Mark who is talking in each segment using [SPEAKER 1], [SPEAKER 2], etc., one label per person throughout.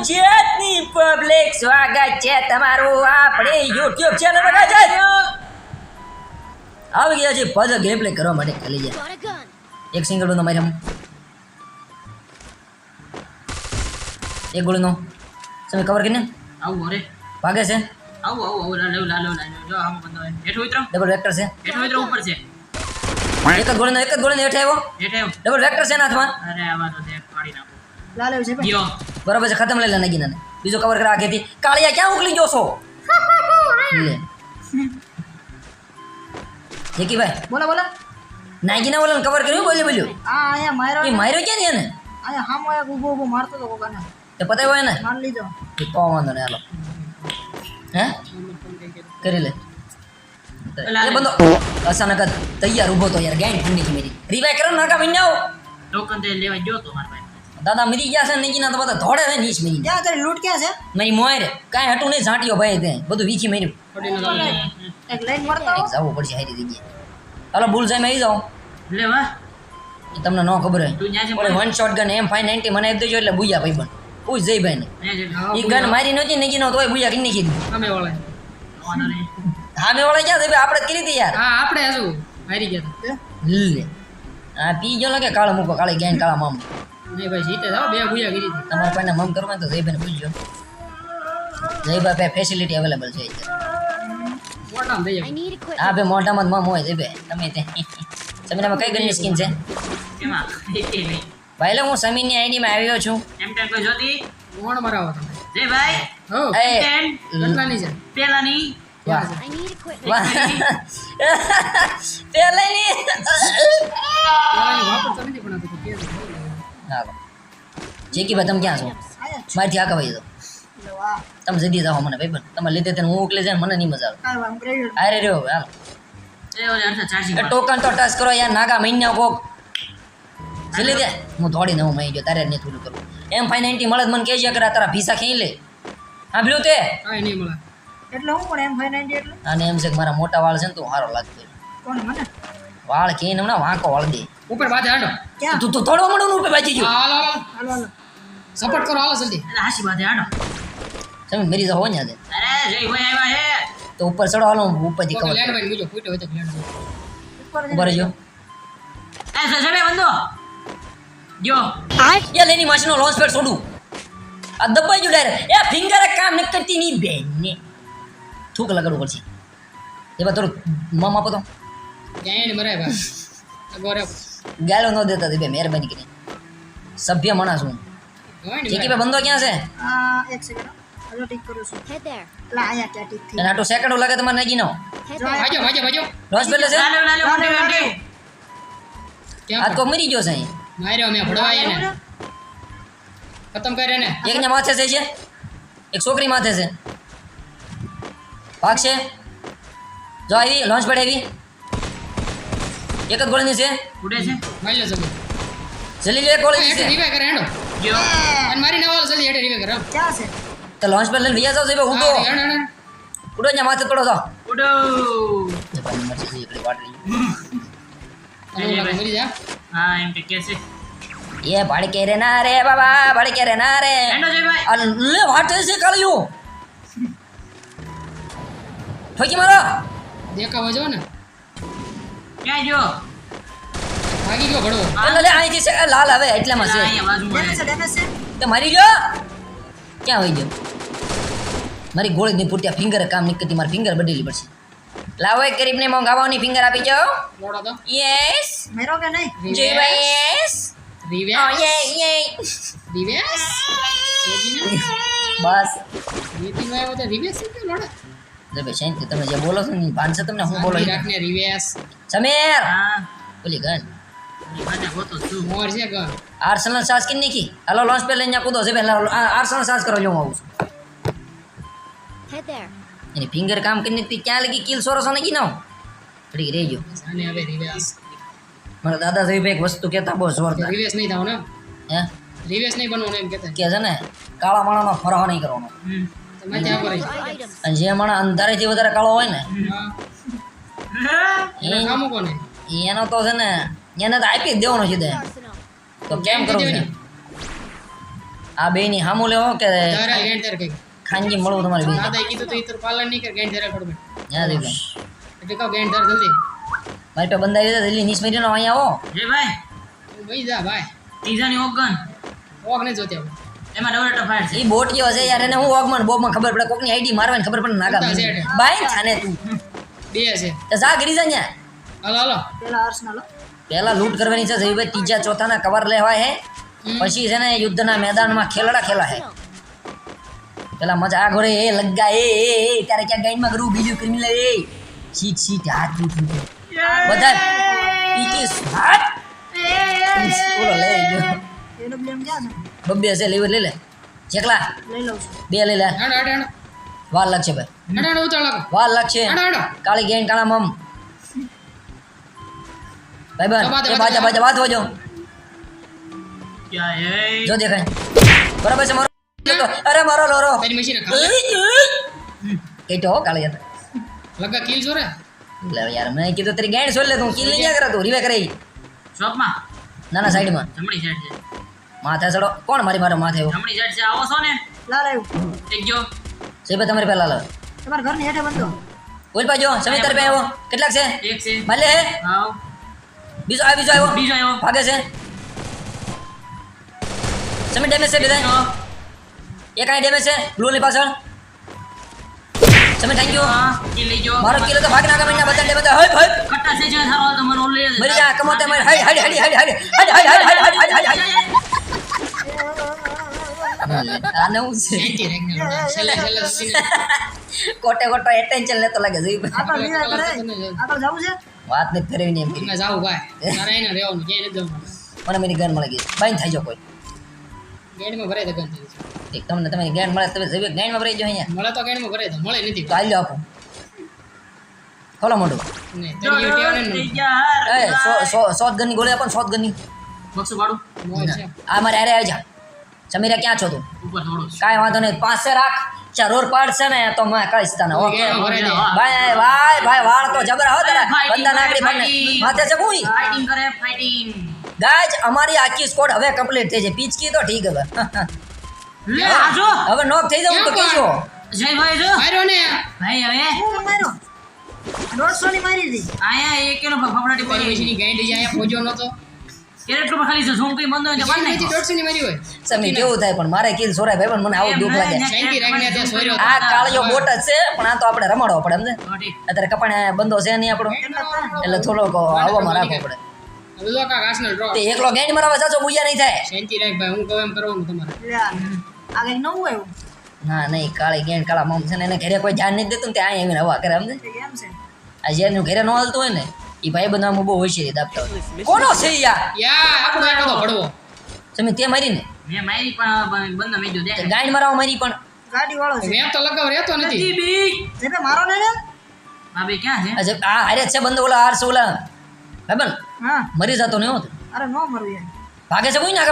[SPEAKER 1] ગુજરાતની પબ્લિક સ્વાગત છે તમારું આપણી યુટ્યુબ ચેનલ પર આવી ગયા છે પઝલ ગેમ પ્લે કરવા માટે ખાલી જાય. એક સિંગલ નો મારી એક એક ગોળીનો તમે કવર કરીને?
[SPEAKER 2] આવું અરે.
[SPEAKER 1] ભાગે છે?
[SPEAKER 2] આવું આવું આવું લાલો લાલો લાલો જો આમ બંધો હેઠો ઉતરો.
[SPEAKER 1] ડબલ વેક્ટર છે.
[SPEAKER 2] હેઠો ઉતરો ઉપર છે.
[SPEAKER 1] એક જ ગોળીનો એક જ ગોળીનો હેઠે આવ્યો.
[SPEAKER 2] હેઠે આવ્યો.
[SPEAKER 1] ડબલ વેક્ટર છે નાથમાં
[SPEAKER 2] અરે આમાં તો દેખ પાડી નાખો.
[SPEAKER 3] લાલ છે ભાઈ.
[SPEAKER 1] બરાબર છે ખતમ લઈ લે નગીનાને બીજો કવર કરે આગેથી કાળિયા ક્યાં ઉકલી ગયો છો લે જેકી ભાઈ
[SPEAKER 3] બોલો બોલો
[SPEAKER 1] નાગીના ઓલાને કવર કર્યું બોલ્યું બોલ્યું
[SPEAKER 3] આ અહીંયા માર્યો
[SPEAKER 1] એ
[SPEAKER 3] ને.
[SPEAKER 1] માર્યો ક્યાં ને એને
[SPEAKER 3] અહીંયા હામો એક ઊભો ઊભો મારતો હતો કોકાને
[SPEAKER 1] તે પતાય હોય ને
[SPEAKER 3] માર લીધો
[SPEAKER 1] એ તો વાંધો ને હાલો હે કરી લે એ બંદો અચાનક જ તૈયાર ઊભો તો યાર ગાઈન ઠંડી થી મેરી રીવાય કરો ને નાકા મિન્યાઓ
[SPEAKER 2] ટોકન તે લેવા ગયો તો મારા ભાઈ
[SPEAKER 1] દાદા મરી ગયા છે ને નીચીના તો બધા ધોડે છે નીચ મરી
[SPEAKER 3] ક્યાં તારી લૂંટ ક્યાં છે?
[SPEAKER 1] મારી મોયરે કાંઈ હટું નહીં ઝાંટ્યો ભાઈ તે. બધું વીખી મર્યું.
[SPEAKER 3] એક લાઈન મારતો
[SPEAKER 1] એક જવું પડશે હારી જગ્યાએ. હાલો ભૂલ જાય આવી જાઓ
[SPEAKER 2] લે વાહ.
[SPEAKER 1] એ તમને ન ખબર હોય. One shot gun M five ninety મને આપી દેજો એટલે બુયા ભાઈ પણ પૂછ જઈ ભાઈ ને એ ગન મારી નહોતી નીકી નો તોય બુયા કરી નાખી દીધી.
[SPEAKER 4] અમે વાળા
[SPEAKER 2] વાંધો નહીં.
[SPEAKER 1] સામે વાળા ક્યાં છે આપણે કરી હતી યાર.
[SPEAKER 4] હા આપણે હજુ. મારી ગયા હતા.
[SPEAKER 1] લે. આ પી ગયો લાગે કાળો મૂકો કાળે ગાયન કાળા મામ.
[SPEAKER 4] નહીં જીતે જાઓ બે ગુયા કરી હતી
[SPEAKER 1] તમારે પાસે મમ કરવા તો જયભાઈને પૂછજો. જયભાઈ પાસે ફેસિલિટી અવેલેબલ છે
[SPEAKER 4] મોટામાં
[SPEAKER 5] equipment.
[SPEAKER 1] હા ભાઈ મોઢામાં મમ હોય જયભાઈ તમે તે. સમીરામાં કઈ ગનની સ્કીન છે. ભાઈ લે હું સમીરની આઈડીમાં આવ્યો છું.
[SPEAKER 2] એમ ટેન કોઈ જોતી?
[SPEAKER 4] કોણ મરાવો તમે?
[SPEAKER 2] જય ભાઈ.
[SPEAKER 4] હો.
[SPEAKER 1] એમ
[SPEAKER 2] ટેન
[SPEAKER 4] કેટલાની છે?
[SPEAKER 2] પેલાની
[SPEAKER 1] પેલાની
[SPEAKER 4] પેલાની વાપરતા નથી પણ આ તો કે છે.
[SPEAKER 1] હાલો જેકી ભાઈ તમે ક્યાં છો? મારથી આકા ભાઈ તો. તમે જલ્દી જાઓ મને ભાઈ તમે લીધે તને હું ઉકલે જાય મને નહીં મજા આવે. અરે રહ્યો હવે
[SPEAKER 2] એ
[SPEAKER 1] ટોકન તો ટચ કરો યાર નાગા મહિના કોક. જલ્દી દે. હું દોડીને હું મહી ગયો તારે નહીં થોડું કરું એમ ફાઈ નાઇન્ટી મળે તો મને કહેજે કરે તારા ભીસા ખેઈ લે. સાંભળ્યું તે?
[SPEAKER 4] કાંઈ નહીં મળે.
[SPEAKER 3] એટલે હું પણ એમ ફાઈ નાઇન્ટી એટલે?
[SPEAKER 1] અને એમ છે કે મારા મોટા વાળ છે ને તો સારો લાગતો
[SPEAKER 3] કોણ મને?
[SPEAKER 1] વાળ કે હમણાં વાંકો વાળ દે.
[SPEAKER 4] ઉપર બાજે હાંડો.
[SPEAKER 3] ક્યાં?
[SPEAKER 1] તું તો થોડો મળો ઉપર બાજી જો.
[SPEAKER 4] હાલો હાલો સપોર્ટ કરો હાલો જલ્દી.
[SPEAKER 2] અરે હાસી બાંધે આડો
[SPEAKER 1] તમે મરી જાવ ને
[SPEAKER 2] અરે જય ભાઈ આવ્યા હે.
[SPEAKER 1] તો ઉપર ચડો હાલો ઉપરથી કવર
[SPEAKER 4] લેન્ડ ભાઈ મૂજો ફૂટો હોય તો લેન્ડ
[SPEAKER 3] ઉપર
[SPEAKER 1] જો
[SPEAKER 2] એ સબે બંદો જો.
[SPEAKER 1] એ લેની માસીનો લોન્ચ પેડ છોડું. આ દબાઈ જો ડાયરેક્ટ એ ફિંગર કામ ન કરતી ની બેન ને થૂક લગાડવું પડશે. એમાં થોડું મમ આપો તો.
[SPEAKER 4] ક્યાંય મરાય ભાઈ અગોરે
[SPEAKER 1] ગાળો ન દેતા તે બે મહેરબાની કરી સભ્ય માણસ હું.
[SPEAKER 4] હોય ને
[SPEAKER 1] ઠીકી ભાઈ બંધો ક્યાં છે?
[SPEAKER 3] આ એક સેકન્ડ હજુ ઠીક કરું છું.
[SPEAKER 5] Head there.
[SPEAKER 3] એટલે અહીંયા ક્યાં ઠીક થઈ
[SPEAKER 1] અને આટલું સેકન્ડ લાગે તમારે નગી નો
[SPEAKER 5] Head
[SPEAKER 3] જો
[SPEAKER 5] there.
[SPEAKER 4] ભાજો ભાજો ભાજો
[SPEAKER 1] લોન્ચ પેડ છે?
[SPEAKER 2] લાલો લાલો
[SPEAKER 3] લાલો,
[SPEAKER 2] મોટી
[SPEAKER 3] લાલો.
[SPEAKER 2] મોટી.
[SPEAKER 1] આ
[SPEAKER 4] ક્યાં
[SPEAKER 1] તો મરી ગયો છે અહીં
[SPEAKER 4] માર્યો મેં ભડવાય એને. ખતમ કરે ને.
[SPEAKER 1] એક ને માથે છે છે એક છોકરી માથે છે. ભાગ છે. જો આવી લોન્ચ પેડ આવી. એક જ ગોળીની છે?
[SPEAKER 2] ઉડે છે.
[SPEAKER 4] મારી લો જલ્દી.
[SPEAKER 1] જલ્દી લો એક ગોળીની
[SPEAKER 4] હેઠે
[SPEAKER 1] છે.
[SPEAKER 4] રીવાય કરે હેડો.
[SPEAKER 2] જો.
[SPEAKER 4] અને મારી નાવાલ જલ્દી હેઠે રીવાય કરે
[SPEAKER 3] ક્યાં છે?
[SPEAKER 1] તો લોન્ચ પેડ લઈને વિયા જાવ છે ઉડો
[SPEAKER 4] હા, હેડો હેડો.
[SPEAKER 1] ઉડો ત્યાં માથે પડો તો
[SPEAKER 2] ઉડો.
[SPEAKER 1] જપાની મરચી છે એકડી વાટલી
[SPEAKER 4] અને ઓલા મરી જા.
[SPEAKER 2] હા એમ કે કે છે.
[SPEAKER 1] એ ભડકે રે ના રે બાબા ભડકે રે ના રે.
[SPEAKER 2] હેંડો જય ભાઈ.
[SPEAKER 1] આ લે વાટે છે કાળિયું. ઠોકી મારો.
[SPEAKER 4] દેખાવા જો ને.
[SPEAKER 2] ક્યાં જો
[SPEAKER 4] ભાગી ગયો
[SPEAKER 1] લાલ આવે એટલામાં છે.
[SPEAKER 3] ડેમેજ છે ડેમેજ છે?
[SPEAKER 1] તે મારી ગયો? ક્યાં હોય ગયો? મારી ગોળી ની પૂરતી ફિંગર કામ નહીં કરતી મારી ફિંગર બદલી પડશે. લાવો એક ગરીબને ગાવાની ફિંગર આપી જાઓ.
[SPEAKER 4] તો.
[SPEAKER 1] યસ
[SPEAKER 3] મેરો કે નહીં?
[SPEAKER 1] જય ભાઈ યસ ઓ યે યે
[SPEAKER 4] રિવેસ
[SPEAKER 1] બસ.
[SPEAKER 4] નીતિન આવ્યો તો રિવેસ કે લોડો
[SPEAKER 1] જય ભાઈ શાંતિ. તમે જે બોલો છો ને પાંચસો તમને હું બોલો
[SPEAKER 4] રાખને રિવેસ
[SPEAKER 1] સમીર!
[SPEAKER 2] હા.
[SPEAKER 1] બોલી ગન આર્સેનલ હાલો લોન્ચ પે લઈને કૂદો છે પહેલા આર્સેનલ સાસ કરો જો હું આવું છું. એની ફિંગર કામ કરીને તી ક્યાં લગી કિલ સોરસો નકી નો? ઘડી રહેજો
[SPEAKER 4] અને હવે રિવેસ
[SPEAKER 1] મારા દાદા સાહેબ એક વસ્તુ કહેતા બહુ જોરદાર.
[SPEAKER 4] રિવેસ નહીં થાવ ને?
[SPEAKER 1] હે?
[SPEAKER 4] રિવેસ નહીં બનવાનું એમ કહેતા.
[SPEAKER 1] કે છે ને કાળા માણાનો ફરવા નહીં કરવાનો.
[SPEAKER 2] હમ.
[SPEAKER 1] જે હમણાં અંધારેથી વધારે કાળો હોય ને
[SPEAKER 4] એનો
[SPEAKER 1] તો છે ને એને તો આપી દેવાનો છે તો. કેમ કરવું છે? આ બે ની હામું લેવો કે ખાનગી મળવું તમારે બે મારી પે બંધાવી દીધા. દિલ્હી નીચ મહિનો અહીંયા આવો.
[SPEAKER 2] ભાઈ.
[SPEAKER 4] ભાઈ જા ભાઈ.
[SPEAKER 2] ત્રીજા ની ઓગન
[SPEAKER 4] ઓગ ને જોતી
[SPEAKER 2] એમાં ડબલ છે.
[SPEAKER 1] એ બોટ કેવો છે યાર એને હું ઓગમન બોગમાં ખબર પડે કોકની આઈડી મારવાની ખબર પડે નાગા બાઈ થાને તું.
[SPEAKER 4] બે છે.
[SPEAKER 1] તો જા ગરી જા ન્યા.
[SPEAKER 4] હાલો હાલો.
[SPEAKER 3] પેલા આર્સનલ
[SPEAKER 1] પહેલા લૂંટ કરવાની છે જયભાઈ ત્રીજા ચોથાના કવર લેવાય હે. પછી છે ને યુદ્ધના મેદાનમાં ખેલડા ખેલા હે. પેલા મજા આ ઘોડે એ લગ્ગા એ એ એ તારે ક્યાં ગાઈનમાં કરવું? બીજું ક્રિમિનલ એ. સીટ સીટ હાથ તું. બધા પીકી હાથ. બોલો લઈ ગયો. બબ્બે હશે લેવું લઈ લે. જેકલા
[SPEAKER 3] લઈ લઉં
[SPEAKER 1] બે લઈ લે. વાર લાગશે ભાઈ. વાર લાગશે. કાળી ગેંગ કાળા મમ. ભાઈ બન
[SPEAKER 4] બાજુ, બાજા
[SPEAKER 1] વાત હોજો જો દેખાય. બરાબર છે મારો અરે મારો લોરો કેટો હો કાલે
[SPEAKER 4] લગા કિલ છો રે?
[SPEAKER 1] લે યાર મેં કીધું તારી ગાઈડ સોલ લે તું. કિલ નહીં કરે તું રીવે કરે
[SPEAKER 2] શોપમાં
[SPEAKER 1] ના ના સાઈડમાં
[SPEAKER 2] જમણી સાઈડ છે.
[SPEAKER 1] માથે ચડો કોણ મારી મારો માથે એવો
[SPEAKER 2] જમણી સાઈડ છે આવો છો ને
[SPEAKER 3] લાલ આવ્યું
[SPEAKER 2] એક જો
[SPEAKER 1] છે ભાઈ તમારે પહેલા લાવ
[SPEAKER 3] તમારા ઘરની હેઠે બંધો
[SPEAKER 1] બોલ પાજો સમી તારે પે આવ્યો કેટલાક છે
[SPEAKER 2] એક છે
[SPEAKER 1] માલે હે
[SPEAKER 2] આવ
[SPEAKER 1] બીજો આ બીજો આવ્યો
[SPEAKER 2] બીજો આવ્યો
[SPEAKER 1] ભાગે છે સમી ડેમેજ છે બધા એક આ ડેમેજ છે બ્લુ પાછળ સમી થેન્ક યુ
[SPEAKER 2] હા કી લઈ જો
[SPEAKER 1] મારો કિલો તો ભાગ નાખા મહિના બધા ડેમેજ હઈ હઈ
[SPEAKER 2] કટ્ટા છે જ્યાં થારો તમારો ઓલે
[SPEAKER 1] મરી જા કમોતે મરી હઈ હઈ હઈ હઈ હઈ હઈ હઈ હઈ હઈ હઈ હઈ મળી ગઈ. બાઈન થાય જો કોઈ.
[SPEAKER 4] ગેડમાં ભરાય તો
[SPEAKER 1] ગન
[SPEAKER 2] થઈ
[SPEAKER 1] ગોળી આપો સોત ગનની આ મારે અરે આવી જા. સમીરા ક્યાં છો તું? કાંઈ વાંધો નહીં પાસે રાખ. ચરોર પાડશે ને તો મેં કહીશ તને. ઓકે ભાઈ ભાઈ ભાઈ વાળ તો જબરા હો તારા. બંદા નાગરી ભાગને માથે છે કોઈ
[SPEAKER 2] ફાઇટિંગ કરે ફાઇટિંગ
[SPEAKER 1] ગાઈઝ અમારી આખી સ્કોડ હવે કમ્પ્લીટ થઈ છે. પીચકી તો ઠીક હવે.
[SPEAKER 2] લે આજો.
[SPEAKER 1] હવે નોક થઈ જાવ તો કીજો
[SPEAKER 2] જય ભાઈ જો
[SPEAKER 4] માર્યો ને.
[SPEAKER 2] ભાઈ હવે?
[SPEAKER 3] માર્યો? દોઢસો ની મારી હતી
[SPEAKER 2] આયા એક ફફડાટી પડી
[SPEAKER 4] છે ની જે અહીંયા પહોંચ્યો નતો.
[SPEAKER 2] કેરેટ ખાલી છે ઝૂમ કઈ બંધ હોય બંધ
[SPEAKER 4] દોઢસો ની મારી હોય.
[SPEAKER 1] સમી કેવું થાય પણ મારે કિલ સોરાય ભાઈ પણ મને આવું દુઃખ લાગે.
[SPEAKER 4] શાંતિ રાખને ત્યાં સોર્યો
[SPEAKER 1] આ કાળિયો બોટ છે પણ આ તો આપણે રમાડવો પડે સમજે
[SPEAKER 2] તો
[SPEAKER 1] અત્યારે કપાણે બંધો છે નહીં આપણો? એટલે થોડોક હવામાં રાખવો પડે. એકલો ગેંડ મરાવા જાજો બુયા નહીં થાય.
[SPEAKER 4] શાંતિ રાખ ભાઈ હું કહું એમ કરવાનું તમારે.
[SPEAKER 3] લે આ. આ કંઈક નવું આવ્યું?
[SPEAKER 1] ના નહીં કાળી ગેંડ કાળા મમ છે ને એને ઘરે કોઈ ધ્યાન નહીં દેતું ને ત્યાં અહીંયા આવીને હવા કરે
[SPEAKER 3] છે?
[SPEAKER 1] આ જેનું ઘરે ન હાલતું હોય ને એ ભાઈ બનાવવામાં બહુ હોશિયારી દાબતા હોય. કોનો છે યાર
[SPEAKER 4] યાર આપણો આટલો તો ભડવો
[SPEAKER 1] તમે તે મારી ને
[SPEAKER 2] મેં મારી પણ બંધ મેજો દે
[SPEAKER 1] તે મારાવ મારી પણ.
[SPEAKER 3] ગાડી વાળો છે.
[SPEAKER 4] મેં તો લગાવ રહેતો નથી.
[SPEAKER 2] નથી બી
[SPEAKER 3] જેને મારો ને
[SPEAKER 2] ભાભી ક્યાં છે?
[SPEAKER 1] આ આ અરે છે બંધ ઓલા આરસ ઓલા. ભાઈ
[SPEAKER 3] હા.
[SPEAKER 1] મરી જતો ને હોત
[SPEAKER 3] અરે નો મરું યાર
[SPEAKER 1] ભાગે છે કોઈ
[SPEAKER 3] ના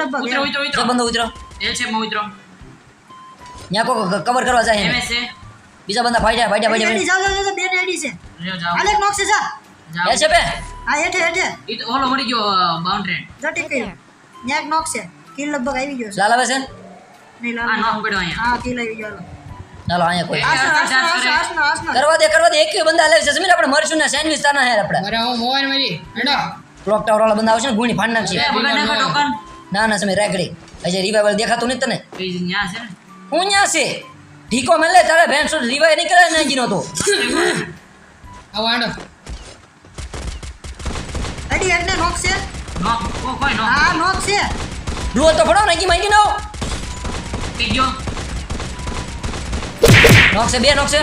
[SPEAKER 3] લગભગ
[SPEAKER 2] ઉતરો ઉતરો ઉતરો.
[SPEAKER 1] બંધો ઉતરો.
[SPEAKER 2] એલ છે મો ઉતરો.
[SPEAKER 1] ન્યા કો કવર કરવા જાય
[SPEAKER 2] એમ છે
[SPEAKER 1] બીજા બંદા
[SPEAKER 3] ફાઈડા
[SPEAKER 1] ફાઈડા
[SPEAKER 3] ફાઈડા જાવ જાવ જાવ બેન આઈડી છે. અલગ નોક્સ છે જા.
[SPEAKER 1] એ છે બે.
[SPEAKER 3] આ હેઠે હેઠે.
[SPEAKER 2] ઈ ઓલો મરી ગયો બાઉન્ડરી
[SPEAKER 3] જટી કરી ન્યાક નોક્સ છે. કિલ લગભગ આવી ગયો છે.
[SPEAKER 1] લાલાવે છે? આપણે મરશું ને સેન્ડવિચ તાના હે આપણે
[SPEAKER 4] અરે હું મોવાન મરી. હેડો.
[SPEAKER 1] ના ના સમય રેગડી અજે રિવાઇવલ દેખાતું નહીં તને? હું ન્યા છે. ઢીકો મળે તારે ભેંસ રીવાય નહીં કરે ને જીનો તો
[SPEAKER 4] આવો આંડો
[SPEAKER 3] અડી એટલે નોક છે
[SPEAKER 2] નોક કો કોઈ નોક
[SPEAKER 3] હા નોક છે
[SPEAKER 1] રૂઓ તો ફડો નકી માંગી
[SPEAKER 2] નો બીજો
[SPEAKER 1] નોક છે બે નોક છે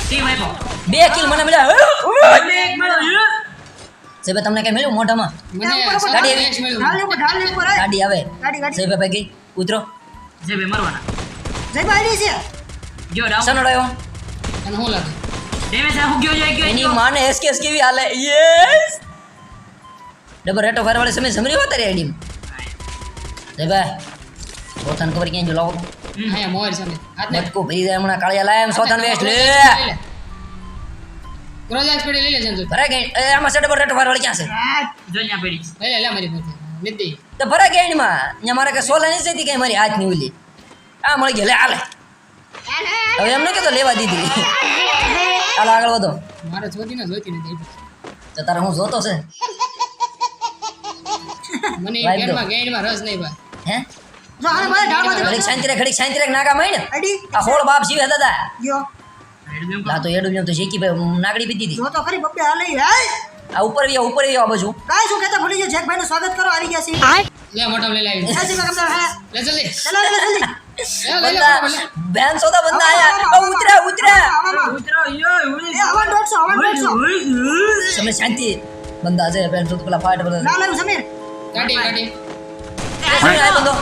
[SPEAKER 2] ટીમ આપ્યો
[SPEAKER 1] બે કિલ મને મળ્યા
[SPEAKER 2] બે એક મળ્યો
[SPEAKER 1] સેબે તમને કઈ મળ્યું મોઢામાં ગાડી આવી
[SPEAKER 3] ગાડી આવે
[SPEAKER 1] સેબે ભાઈ ઉતરો
[SPEAKER 2] સેબે મરવાના
[SPEAKER 3] જય આઈડી છે
[SPEAKER 2] ગયો ડાઉન
[SPEAKER 1] સનડ આવ્યો
[SPEAKER 4] અને હું લાગે?
[SPEAKER 2] ડેમેજ આ ગયો જાય ગયો
[SPEAKER 1] એની માને એસકેસ કેવી હાલે? યસ ડબલ રેટો ફાયર વાળે સમય સમરી હોતા રે આઈડી જય ભાઈ. પોતાને ખબર ક્યાં જો લાવો.
[SPEAKER 4] અહીંયા મોર સમય હાથ ને
[SPEAKER 1] બટકું ભરી દે હમણાં કાળિયા લાય એમ સોતાન વેસ્ટ. લે.
[SPEAKER 4] ક્રોઝાક્સ પડી લઈ લે સંજુ
[SPEAKER 1] ભરે ગઈ. એ આમાં ડબલ રેટો ફાયર વાળે ક્યાં છે?
[SPEAKER 2] જો ન્યા પડી
[SPEAKER 4] લે લે મારી પાસે નથી
[SPEAKER 1] તો ભરે ગઈ માં અહીંયા મારે કે સોલા નહીં જતી કઈ મારી હાથની ઓલી. આ મળી ગયા લે હાલે હવે એમને કીધું લેવા દીધી. હાલો આગળ વધો.
[SPEAKER 4] મારે જોતી ને જોતી નથી.
[SPEAKER 1] તો તારે હું જોતો છે?
[SPEAKER 4] મને ગેડમાં ગેડમાં રસ નહીં ભાઈ.
[SPEAKER 1] હે?
[SPEAKER 3] જો આને મારે ઢાળમાંથી
[SPEAKER 1] ઘડીક શાંતિ રે ઘડીક શાંતિ રે નાકા માંડ
[SPEAKER 3] અડી.
[SPEAKER 1] આ હોળ બાપ જીવે દાદા.
[SPEAKER 3] ગયો
[SPEAKER 1] આ તો એડું તો શેકી ભાઈ નાગડી પીધી હતી.
[SPEAKER 3] જો તો ખરી બબ્બે હાલે હે
[SPEAKER 1] આ ઉપર વ્યા ઉપર વ્યા આ બાજુ.
[SPEAKER 3] કાઈ શું કહેતા ભૂલી ગયો જેકભાઈ નું સ્વાગત કરો આવી ગયા છે
[SPEAKER 4] લે મોટો લાવી.
[SPEAKER 3] જય
[SPEAKER 4] લે જલ્દી.
[SPEAKER 3] ચલો ચલો જલ્દી.
[SPEAKER 1] બેન સોદા બંદા આયા ઉતર્યા
[SPEAKER 3] આવામાં.
[SPEAKER 2] ઉતરો યો
[SPEAKER 3] હવન દોઢસો હવન દોઢસો
[SPEAKER 1] તમે શાંતિ બંદા છે બેન સોદ પેલા ફાટ બધા
[SPEAKER 3] ના લાવ્યું સમીર
[SPEAKER 4] ગાડી ગાડી
[SPEAKER 1] એ સમીર આય બંદો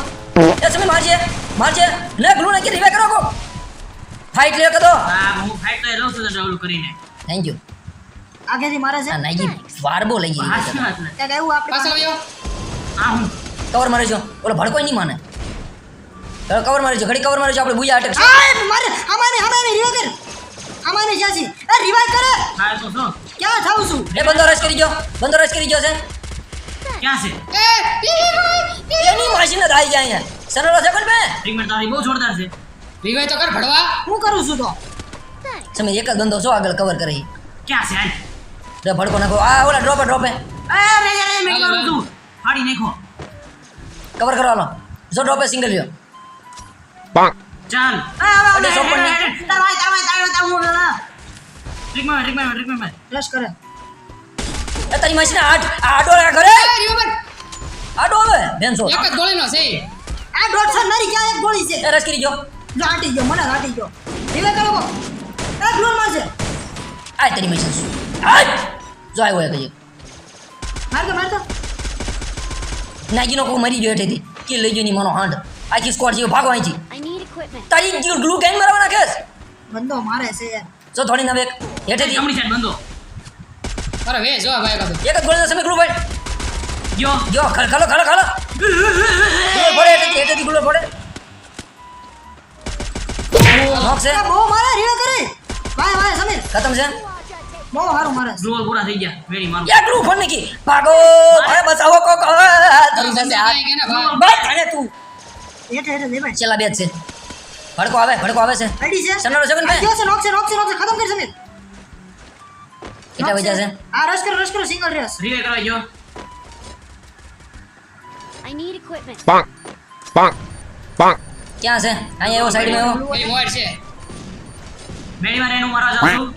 [SPEAKER 1] એ સમીર મારજે મારજે લે ગ્લુ નાખી રિવે કરો કો ફાઇટ લે કદો
[SPEAKER 2] હા હું ફાઈટ તો લઉં છું ડબલ કરીને
[SPEAKER 1] થેન્ક યુ
[SPEAKER 3] આગેથી મારે છે
[SPEAKER 1] આ નાગી વારબો લઈ ગઈ
[SPEAKER 2] હાથ હાથ લે
[SPEAKER 3] ક્યાંક એવું આપણે
[SPEAKER 4] પાછો આવ્યો
[SPEAKER 2] આ હું
[SPEAKER 1] કવર મારે છો ઓલો ભડકો નહીં માને હવે કવર મારજો છો ઘડી કવર મારજો છો આપણે બુયા અટક
[SPEAKER 3] આય મારે અમારે અમારે રિવાઇવ કર. અમારે જ્યાંથી એ રિવાઇવ કરે.
[SPEAKER 2] હા તો શું?
[SPEAKER 3] ક્યાં થાઉં છું?
[SPEAKER 1] એ બંદો રશ કરી ગયો. બંદો રશ કરી ગયો છે.
[SPEAKER 2] ક્યાં છે?
[SPEAKER 1] એની માસીને આવી જાય અહીંયા. સનરો છે પણ બે
[SPEAKER 2] ટ્રીટમેન્ટ તારી બહુ જોરદાર છે.
[SPEAKER 4] રિવાઇવ તો કર ભડવા.
[SPEAKER 3] હું કરું છું તો?
[SPEAKER 1] તમે એક જ બંદો છો આગળ કવર કરી
[SPEAKER 2] ક્યાં છે? હાલ.
[SPEAKER 1] રે ભડકો નાખો. આ ઓલા ડ્રોપે ડ્રોપે
[SPEAKER 2] એ. રે રે મેં કરું છું. ફાડી નાખો.
[SPEAKER 1] કવર કરો હાલો. જો ડ્રોપે સિંગલ લ્યો
[SPEAKER 2] ચાલ
[SPEAKER 1] અડે સોપણની
[SPEAKER 3] તાવાય તાવાય તાવાય તાવાય
[SPEAKER 2] ટ્રીટમેન્ટ ટ્રીટમેન્ટ ટ્રીટમેન્ટ
[SPEAKER 3] રશ કરે
[SPEAKER 1] એ તારી માસીને આઠ આ આડો રા
[SPEAKER 4] રિવાય
[SPEAKER 1] આડો હવે બેનસો
[SPEAKER 4] એક જ ગોળીનો છે
[SPEAKER 3] આ દોઢસો નરી ક્યાં એક ગોળી છે
[SPEAKER 1] એ રશ કરી
[SPEAKER 3] જો આટી ગયો મને આટી ગયો રિવાઇવ કરો કો એ ગ્લોર મારશે
[SPEAKER 1] આ તારી માસી આય જો આવ્યો એ કહીએ
[SPEAKER 3] માર તો માર તો
[SPEAKER 1] નાગીનો કોઈ મરી ગયો એટલે કે લઈ ગયો ની મનો હાંડ આખી સ્કોડ જેવો ભાગો અહીંથી.
[SPEAKER 5] I need equipment.
[SPEAKER 1] તારી ગ્લુ ગેંગ મારવા નાખેસ
[SPEAKER 3] બંદો મારે છે યાર.
[SPEAKER 1] જો થોડી નવે હેઠેથી.
[SPEAKER 2] જમણી સાઈડ બંધો
[SPEAKER 4] અરે વે જો ભાઈ કાદો
[SPEAKER 1] એક જ ગોળીનો સમય ગ્લુ ભાઈ
[SPEAKER 2] યો
[SPEAKER 1] યો ખળ ખલો ખલો ખલો ગ્લુ પડે હેઠેથી હેઠેથી ગ્લુ પડે. નોક છે.
[SPEAKER 3] બહુ મારે રિવાઇવ કરે. ભાઈ ભાઈ સમીર.
[SPEAKER 1] ખતમ છે?
[SPEAKER 3] બહુ હારું મારે. છે.
[SPEAKER 2] પૂરા થઈ ગયા. વેરી મારું.
[SPEAKER 1] ગ્લુ ફોન નકી ભાગો ભાઈ બચાવો કોક.
[SPEAKER 4] ભાઈ?
[SPEAKER 1] તારે તું
[SPEAKER 3] હેઠે હેઠે દે ભાઈ.
[SPEAKER 1] છેલ્લા બે જ છે. ભડકો આવે ભડકો આવે છે.
[SPEAKER 3] રેડી છે?
[SPEAKER 1] સન્નારો છે ભાઈ?
[SPEAKER 3] છે નોક છે નોક છે નોક છે. ખતમ કર સમીર
[SPEAKER 1] કેટલા વજા છે?
[SPEAKER 3] આ રશ કરો રશ કરો સિંગલ રેસ
[SPEAKER 2] રિવે કરવા ગયો
[SPEAKER 5] I need equipment.
[SPEAKER 6] bonk, bonk, bonk.
[SPEAKER 1] ક્યાં છે? અહીંયા એવો
[SPEAKER 4] મોડ છે.
[SPEAKER 2] મેડી માં જાઉં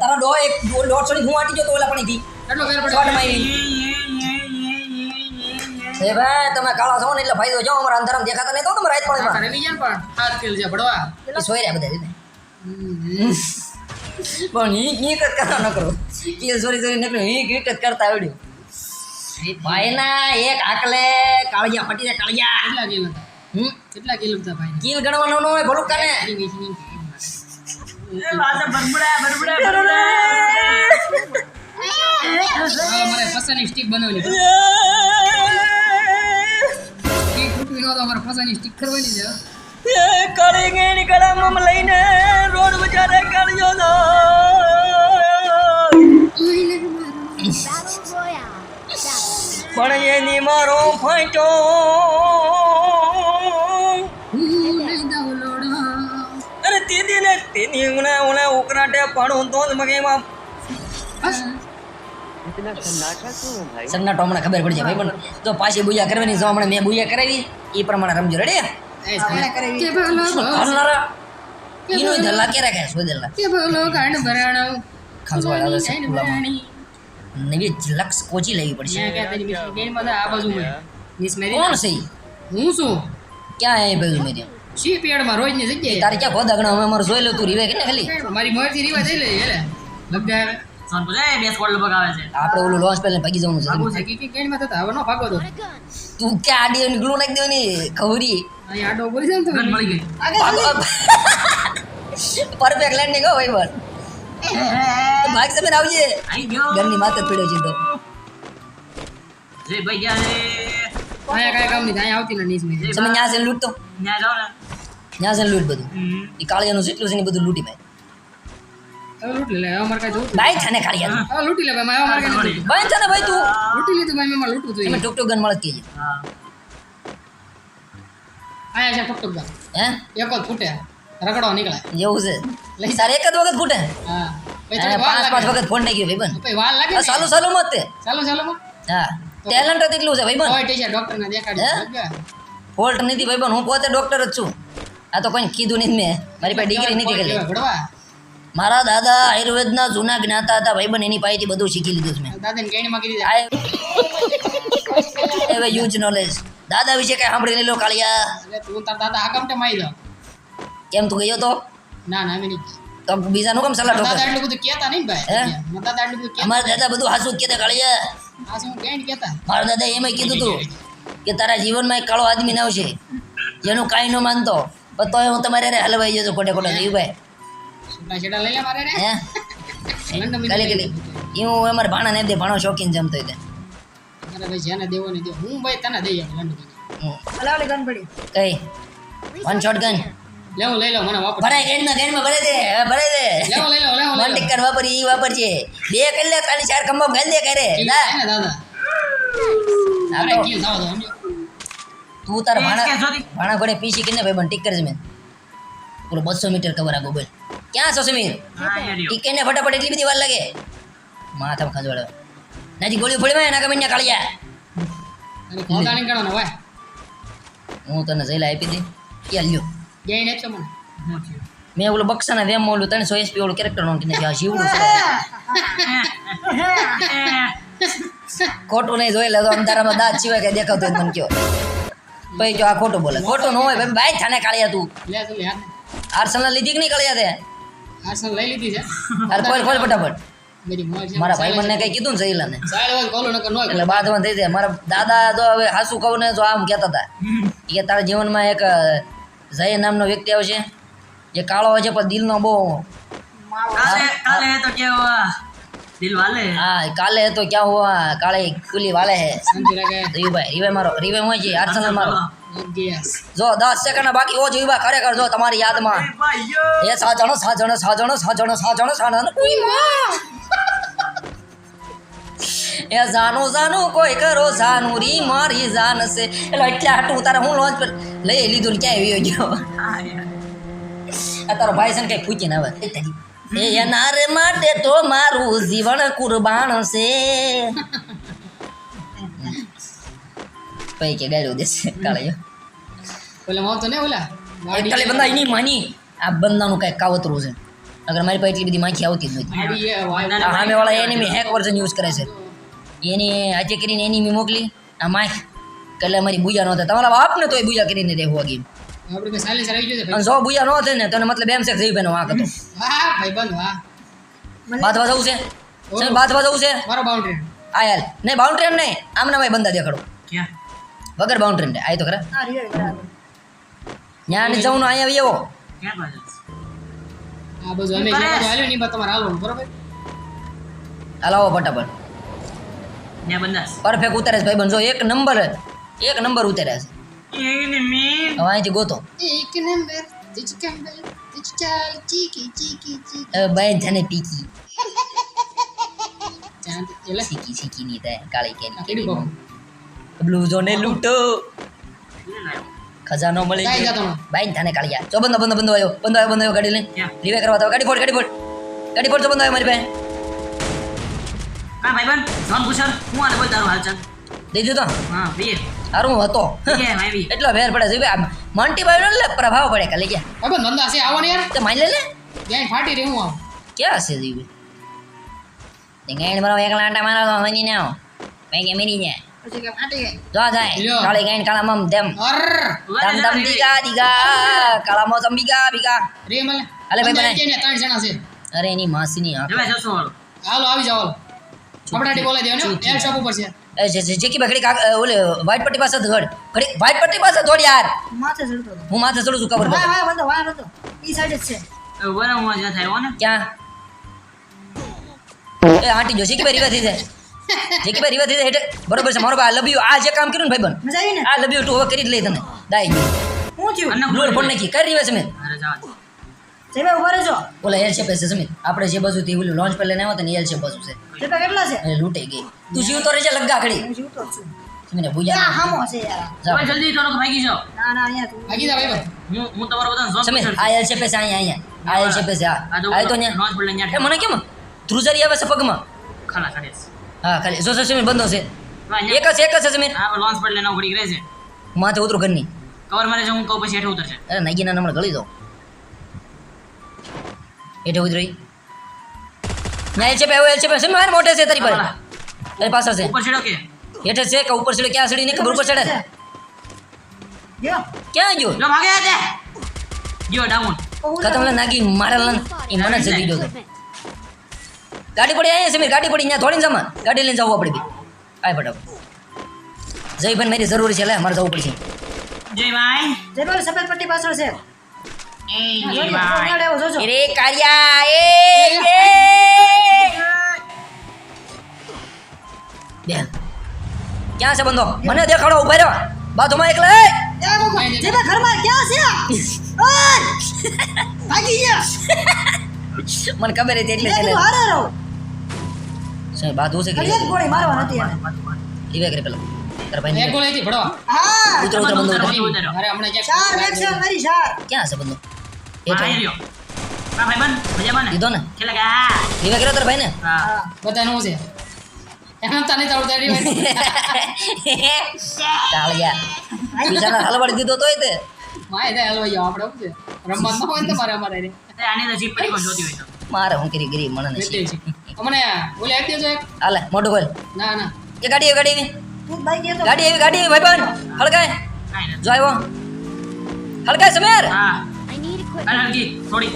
[SPEAKER 1] તારો ડો એક દોઢસો ની હું આટી જતો તો ઓલા પણ થી એ ભાઈ તમે કાળા છો ને એટલે ફાયદો જો અમારા અંધારામાં દેખાતા નહીં તો તમે રાત પડે
[SPEAKER 4] રમી જાય પણ. હાથ કિલ છે ભડવા
[SPEAKER 1] એ રહ્યા બધા પણ હીક જ કરતા ન કરો. કિલ સોરી સોરી નીકળ્યું હીક હીક જ કરતા આવડ્યું. ભાઈના એક આકલે કાળિયા ફટી કાળિયા. હમ
[SPEAKER 4] કેટલા કિલ હતા ભાઈ?
[SPEAKER 1] કિલ ગણવાનો ન હોય ભલું કાને?
[SPEAKER 2] પાછા બરબડા બરબડા બરબડા
[SPEAKER 4] અમારે ફસાની સ્ટીક બનાવેલી સ્ટિક તૂટવી ન તો અમારે ફસાની સ્ટિક કરવાની છે
[SPEAKER 1] કાળી ગેણી કળામાં લઈને રોડ બજારે કાઢ્યો તો. પણ એની મારો ફાંટો ને તેની ઉણે ઉણે ઉકરાટે પાડું તો જ મગે એમાં. સન્નાટો હમણાં ખબર પડી જાય ભાઈ પણ જો પાછી બુયા કરવાની જો હમણાં મેં બુયા કરાવી એ પ્રમાણે રમજો રેડી એનો ધલ્લા કે રાખે સોય ધલ્લા ભરાણો. વાળા આવે છે. નવી લક્ષ કોચી લેવી પડશે. કોણ છે
[SPEAKER 4] હું શું
[SPEAKER 1] ક્યાં એ બાજુ મેરી
[SPEAKER 4] શી પેડમાં રોજની જગ્યાએ?
[SPEAKER 1] તારે ક્યાં ખોદા ગણા અમે અમારું જોઈ લો તું રીવે કે ને ખાલી
[SPEAKER 4] મારી મોરથી રીવા જઈ લે એટલે લગા
[SPEAKER 2] સોન પૂછે બે સ્કોડ લગભગ આવે છે.
[SPEAKER 1] આપણે ઓલું લોન્ચ પહેલા ભાગી જવાનું છે.
[SPEAKER 4] હકીકી ગેમમાં થતા હવે નો ભાગો તો
[SPEAKER 5] Got a gun.
[SPEAKER 1] તું. ક્યાં આડી એની ગ્લુ નાખી દેવાની ખવરી?
[SPEAKER 4] આડો બોલી જાય તો.
[SPEAKER 2] મળી ગઈ.
[SPEAKER 1] પરફેક્ટ લેન્ડિંગ હો ભાઈ બસ ભાગ તમે આવજે. માથે પીડ્યો છે તો.
[SPEAKER 2] જે ભાઈ ગયા છે
[SPEAKER 4] અહીંયા કાંઈ કામ નહીં અહીંયા આવતી ને નીચ. નહીં
[SPEAKER 1] તમે ન્યા છે
[SPEAKER 2] લૂટતો. ને.
[SPEAKER 1] ન્યા છે લૂટ બધું. એ કાળિયાનું જેટલું છે ને બધું લૂટી ભાઈ
[SPEAKER 4] હવે લે હવે અમારે કાંઈ જોવું
[SPEAKER 1] બાઈ થાને કાળિયા તું
[SPEAKER 4] લે ભાઈ હવે અમારે કાંઈ નથી જોતું.
[SPEAKER 1] ભાઈ તું.
[SPEAKER 4] લૂંટી લીધું ભાઈ મેં લૂંટવું જોઈએ.
[SPEAKER 1] ટુક ટુક ગન મળત કીજે
[SPEAKER 2] હા.
[SPEAKER 4] આયા છે ટક ટક
[SPEAKER 1] હે?
[SPEAKER 4] એક જ ફૂટે. રગડો નીકળે.
[SPEAKER 1] જેવું છે? લઈ તારે એક જ વખત ફૂટે?
[SPEAKER 4] હા. પછી
[SPEAKER 1] એને
[SPEAKER 4] થોડીક વાર
[SPEAKER 1] પાંચ પાંચ વખત ફોન નહીં ગયો ભાઈ
[SPEAKER 4] પછી લાગે
[SPEAKER 1] બન
[SPEAKER 4] ને.
[SPEAKER 1] સાલું સાલું મત તે.
[SPEAKER 4] ચાલો ચાલો
[SPEAKER 1] હા. ટેલેન્ટ જ એટલું છે ભાઈ
[SPEAKER 4] હોય ટીચર ડોક્ટર ને દેખાડી.
[SPEAKER 1] ફોલ્ટ નથી ભાઈ હું પોતે ડોક્ટર જ છું. આ તો કોઈ કીધું નહીં મેં. મારી પાસે ડિગ્રી નથી કરી મારા દાદા આયુર્વેદના જૂના જ્ઞાતા હતા ભાઈ બન એની પાસેથી બધું શીખી લીધું મેં. હવે યુઝ નોલેજ દાદા વિશે કઈ સાંભળી નહીં લો કાળિયા.
[SPEAKER 4] તું તાર દાદા આ કામ મારી દો.
[SPEAKER 1] કેમ તું ગયો તો?
[SPEAKER 4] ના ના મેં
[SPEAKER 1] તો બીજાનું કેમ સલાહ
[SPEAKER 4] દાદા એટલું બધું કહેતા નહીં ભાઈ. મારા દાદા એટલું બધું
[SPEAKER 1] અમારા દાદા બધું હાસું કહેતા કાળિયા.
[SPEAKER 4] હાસું કેમ કહેતા?
[SPEAKER 1] મારા દાદા એમ કીધું તું કે તારા જીવનમાં એક કાળો આદમી ના આવશે. જેનું કાંઈ ન માનતો. પણ તોય હું તમારે રે હલવાઈ જતો ખોટે ખોટે જીવભાઈ.
[SPEAKER 4] છૂટા છેડા લઈ લે મારે રે
[SPEAKER 1] હે? કલી કલી. હું અમારા ભાણા ને દે ભાણો શોખીન જમતો હતો
[SPEAKER 4] અરે ભાઈ જેને દેવો ને દે. હું ભાઈ તને દઈ આવું લંડન
[SPEAKER 1] હમ.
[SPEAKER 3] અલા ઓલી ગન પડી.
[SPEAKER 1] કઈ? વન શોટ ગન
[SPEAKER 4] લેવો લઈ લો મને વાપર
[SPEAKER 1] ભરાય ગેડ ના ગેડમાં ભરાય દે હવે ભરાય દે.
[SPEAKER 4] લેવો લઈ લો લેવો
[SPEAKER 1] વન
[SPEAKER 4] લઈ લો
[SPEAKER 1] ટિકર વાપર ઈ વાપરજે. બે કરી લે ચાર ખંભા ગાલ દે કરે ના
[SPEAKER 4] દાદા? અરે કી જાવ સમજો.
[SPEAKER 1] તું તાર ભાણા ભાણા ઘોડે પીસી કિને ભાઈ બન ટીક કરજે મેં. બોલો બસો મીટર કવર આગો બોલ. ક્યાં છો સમીર
[SPEAKER 2] હા યાર
[SPEAKER 1] ટીકે ને ફટાફટ એટલી બધી વાર લાગે? માથામાં ખંજવાળો. નાજી ગોળીઓ ફોડી માં નાકા મિન્યા કાળિયા. હું તને જઈલા આપી દઈ. ક્યાં લ્યો.
[SPEAKER 4] ગેણ આપશો મને.
[SPEAKER 1] મેં ઓલું બક્ષાના વેમ ઓલું ત્રણસો એસપી ઓલું કેરેક્ટર નોન નાખ્યું આ જીવડું છે. ખોટું નહીં જોઈ લે તો અંધારામાં દાંત સિવાય કઈ દેખાતું તમને મને કયો ભાઈ જો આ ખોટું બોલે. ખોટું ન હોય ભાઈ ભાઈ થાને કાળિયા તું આર્સનલ લીધી કે નહીં કાળિયા તે
[SPEAKER 4] આર્સેનલ લઈ લીધી છે.
[SPEAKER 1] હાલ ખોલ ખોલ ફટાફટ.
[SPEAKER 4] મેરી
[SPEAKER 1] ભાઈ મને કઈ કીધું ને
[SPEAKER 4] સહીલા ને
[SPEAKER 1] એટલે બાદ બાદમાં થઈ જાય. મારા દાદા તો હવે હાસુ કહું ને તો આમ કહેતા હતા. કે તારા જીવનમાં એક જય નામનો વ્યક્તિ આવશે. જે કાળો હોય છે પણ દિલનો બહુ
[SPEAKER 2] કાલે કાલે તો કેવા દિલ વાલે
[SPEAKER 1] હા કાલે તો ક્યાં હુઆ કાળે કુલી વાલે હે
[SPEAKER 4] શાંતિ રાખે
[SPEAKER 1] રીવાભાઈ રીવે મારો રીવે હોય છે આર્સનલ મારો
[SPEAKER 4] ગેસ
[SPEAKER 1] જો દસ સેકન્ડ બાકી ઓ જોઈવા ખરેખર જો તમારી યાદમાં
[SPEAKER 2] ભાઈઓ
[SPEAKER 1] એ સાજણો સાજણો સાજણો સાજણો સાજણો સાજણો ઉઈ માં. એ જાનું જાનું કોઈ કરો જાનું રી મારી જાન છે એટલે એટલા હાટું તારે હું લોન્ચ પર લઈ લીધું ને ક્યાંય વયો ગયો
[SPEAKER 2] હા યાર
[SPEAKER 1] આ તારો ભાઈ છે ને કઈ પૂછીને આવે એ એના રે માટે તો મારું જીવન કુરબાન છે. પૈકી ગાડ્યું દેશે કાળિયો
[SPEAKER 4] ઓલા માં તો ને ઓલા. વાડી
[SPEAKER 1] એકતાલી બંદા એની માની. આ બંદાનું કઈ કાવતરું છે. અગર મારી પાસે એટલી બધી માખી આવતી જ નથી. સામે વાળા એનિમી હેક વર્ઝન યુઝ કરે છે. એની આજે કરીને એનિમી મોકલી આ માખ. એટલે મારી બુયા નહોતા. તમારા બાપને તોય બુયા કરીને રહેવું આગી.
[SPEAKER 4] આપણે સાયલેન્સર આવી ગયું છે
[SPEAKER 1] અને જો બુયા ન થાય ને તને મતલબ એમ છે કે જઈ બેનો વાંક હતો.
[SPEAKER 4] વાહ ભાઈ
[SPEAKER 1] બાથવા જવું છે? છે બાથવા જવું છે?
[SPEAKER 4] મારો બાઉન્ડ્રી
[SPEAKER 1] આ યાર નહીં બાઉન્ડ્રી એમ નહીં. આમને ભાઈ બંદા દેખાડો.
[SPEAKER 2] ક્યાં?
[SPEAKER 1] વગર બાઉન્ડ્રી ને આય તો ખરા.
[SPEAKER 3] બરાબર.
[SPEAKER 1] ત્યાં નહીં જવાનું અહીંયા આવી આવો.
[SPEAKER 2] ક્યાં બાજુ?
[SPEAKER 4] આ બધું અમે જે બધું હાલ્યું ને એ તમારે હાલવાનું બરોબર?
[SPEAKER 1] હાલાવો ફટાફટ.
[SPEAKER 2] ત્યાં બંદાસ
[SPEAKER 1] પરફેક્ટ ઉતારે છે ભાઈ બંધ એક નંબર એક નંબર ઉતારે છે.
[SPEAKER 2] એને મીન.
[SPEAKER 1] હવે અહીંથી ગોતો.
[SPEAKER 4] એક નંબર ચાલ
[SPEAKER 1] પીકી થાય કાળી કેની લૂંટો ખજાનો મળી ગયો. બાઈ થાને કાળિયા જો બંધો બંધો બંધો આવ્યો બંધો આવ્યો બંધો આવ્યો ગાડી લઈને
[SPEAKER 2] રિવે
[SPEAKER 1] રીવે કરવા તો ગાડી ફોડ ગાડી ફોડ ગાડી ફોડ જો બંધો આવ્યો મારી પાસે
[SPEAKER 2] ભાઈ બન જોન પૂછર હું આને બોલ તારું હાલચાલ?
[SPEAKER 1] દે તો.
[SPEAKER 2] હા બીએ
[SPEAKER 1] હારું હતો. એટલે ફેર પડે છે ભાઈ મોન્ટી ભાઈ નો પ્રભાવ પડે કાલે ગયા
[SPEAKER 4] અબે નંદા છે આવો ને યાર.
[SPEAKER 1] તે માઈ લે લે.
[SPEAKER 4] ગેંગ ફાટી રહી હું
[SPEAKER 1] ક્યાં હશે દીવે ગાઈડ મારો એકલા આંટા મારો તો મની ના કઈ કે મરી જાય
[SPEAKER 3] પછી કે ફાટી ગઈ
[SPEAKER 1] જો જાય.
[SPEAKER 4] લ્યો.
[SPEAKER 1] કાળી ગાઈડ મમ તેમ
[SPEAKER 4] અર.
[SPEAKER 1] દમ દમ દીગા દીગા. કાળા મોસમ બીગા બીગા.
[SPEAKER 4] રે મલે
[SPEAKER 1] હાલે ભાઈ બનાય.
[SPEAKER 4] ને ત્રણ જણા છે.
[SPEAKER 1] અરે એની માસીની આંખો.
[SPEAKER 4] હાલો. આવી બોલાવી દેવાનું એર શોપ ઉપર છે.
[SPEAKER 1] જેકી બખડી કાક ઓલે વાઈટ પટ્ટી પાસે ધડ. ઘડી વાઈટ પટ્ટી પાસે ધોડ યાર.
[SPEAKER 3] માથે ચડતો
[SPEAKER 1] હું માથે ચડું છું
[SPEAKER 3] વાય
[SPEAKER 1] પડે.
[SPEAKER 3] વાય બંધો વાય બંધો ઈ સાઈડ જ છે.
[SPEAKER 2] વરા હું જ્યાં થાય ને.
[SPEAKER 1] ક્યાં? એ આંટી જો જેકી ભાઈ રીવા થઈ જાય જેકી ભાઈ રીવા થઈ જાય એટલે બરોબર છે. મારો ભાઈ લવ યુ આ જે કામ કર્યું ને ભાઈ
[SPEAKER 3] મજા આવી ને?
[SPEAKER 1] આ લવ યુ ટુ હવે કરી જ લઈ તને. દાઈ
[SPEAKER 3] હું થયું?
[SPEAKER 2] અન્ન
[SPEAKER 1] લોડ ફોન નાખી. કરી રીવા છે મેં.
[SPEAKER 2] અરે જવા
[SPEAKER 3] ઊભા રહેજો.
[SPEAKER 1] ઓલા એલ શેપ છે સમીર આપણે જે બાજુ થી ઓલું લોન્ચ પર લઈને આવ્યો ને એલ શેપ બાજુ છે.
[SPEAKER 3] કેટલા કેટલા છે?
[SPEAKER 1] એટલે લૂંટાઈ ગઈ. તું જીવતો રહેજે લગ્ગા ખડી
[SPEAKER 3] હું જીવતો જ છું.
[SPEAKER 1] સમીરને
[SPEAKER 3] ક્યાં
[SPEAKER 1] ભૂજા
[SPEAKER 3] હામો છે યાર.
[SPEAKER 1] જાઓ.
[SPEAKER 2] ભાઈ જલ્દી કરો ભાગી જાઓ.
[SPEAKER 3] ના ના અહીંયા તું.
[SPEAKER 4] ભાગી જા ભાઈ.
[SPEAKER 2] હું હું તમારો બધા ઝોન
[SPEAKER 1] સમીર આ એલ શેપ છે અહીંયા અહીંયા. આ એલ શેપ છે
[SPEAKER 2] આ.
[SPEAKER 1] આ
[SPEAKER 2] જો
[SPEAKER 1] આ
[SPEAKER 2] લોન્ચ પર લઈને
[SPEAKER 1] એ મને કેમ? ધ્રુજારી આવે છે પગમાં.
[SPEAKER 2] ખાલા ખાડે
[SPEAKER 1] હા ખાલી. જો જો સમીર બંધો છે
[SPEAKER 2] છે
[SPEAKER 1] એક જ એક જ છે સમીર
[SPEAKER 2] લોન્ચ પર લઈને કરે છે.
[SPEAKER 1] માથે ઉતરો ઘરની.
[SPEAKER 2] કવર મારે છે હું કહું પછી હેઠે ઉતરશે
[SPEAKER 1] અરે નાગીના નંબર ગળી દો હેઠે ઉતરી ના એલ શેપ આવ્યો એલ શેપ આવ્યો. સમીર મારે મોટે છે તારી પાસે તારી પાછળ છે
[SPEAKER 2] ઉપર છેડો કે
[SPEAKER 1] હેઠે છે કે ઉપર ચડે ક્યાં ચડી નહીં ખબર ઉપર ચડે
[SPEAKER 3] ગયો
[SPEAKER 1] ક્યાં ગયો
[SPEAKER 2] જો ભાગે તે ગયો ડાઉન
[SPEAKER 1] ખતમ લે નાગી મારેલા ને એ મને જ જતી ગયો તો.
[SPEAKER 5] Equipment.
[SPEAKER 1] ગાડી પડી અહીંયા સમીર ગાડી પડી ત્યાં થોડી ને જમા ગાડી લઈને જવું આપણે બી આય ફટાફટ જયભાઈ મારી જરૂરી છે લે મારે જવું પડશે
[SPEAKER 2] જય ભાઈ
[SPEAKER 3] જયભાઈ સફેદ પટ્ટી પાછળ છે લેવો, જોજો
[SPEAKER 1] એ ક્યાં છે બંધો? મને દેખાડો ઊભા રહ્યો. બાજુમાં એકલા એ.
[SPEAKER 3] એ ઘરમાં ક્યાં છે? ઓય! ભાગી ગયા.
[SPEAKER 1] મને ખબર હતી એટલે
[SPEAKER 3] હારે રહો.
[SPEAKER 1] શું બાજુ છે
[SPEAKER 3] કરી એક ગોળી મારવા નથી એને
[SPEAKER 1] ઈવે કરે પેલા. તારા ભાઈ
[SPEAKER 4] એક ગોળી હતી ભડવા
[SPEAKER 3] હા.
[SPEAKER 1] ઉતરો ઉતરો બંધો
[SPEAKER 4] અરે હમણાં
[SPEAKER 3] ચાર એક્શન મારી ચાર.
[SPEAKER 1] ક્યાં છે બંધો?
[SPEAKER 2] રહ્યો હા. ભાઈ બન મજામાં ને
[SPEAKER 1] લીધો ને?
[SPEAKER 2] ખેલા ગયા
[SPEAKER 1] લીવે કર્યો તારા ભાઈ ને
[SPEAKER 2] હા.
[SPEAKER 3] હા.
[SPEAKER 4] બધાનું છે? એમ તને તારું તારી
[SPEAKER 1] કાળિયા બીજાના હલવાડી દીધો તોય તે.
[SPEAKER 4] માય દે હલવાઈ જાવ આપણે શું છે? રમત ન હોય ને તમારે અમારે રે
[SPEAKER 2] આની તો પડી કોઈ જોતી હોય તો.
[SPEAKER 1] મારે હું કરી ગરી મને
[SPEAKER 4] એક
[SPEAKER 1] હાલે મોઢું
[SPEAKER 4] ના ના.
[SPEAKER 1] એ ગાડી આવી ગાડી આવી.
[SPEAKER 3] ભાઈ ગયો
[SPEAKER 1] ગાડી આવી ગાડી આવી ભાઈબંધ. હળગાય. જો આવ્યો. હળગાય સમીર.
[SPEAKER 2] હા. અરે થોડી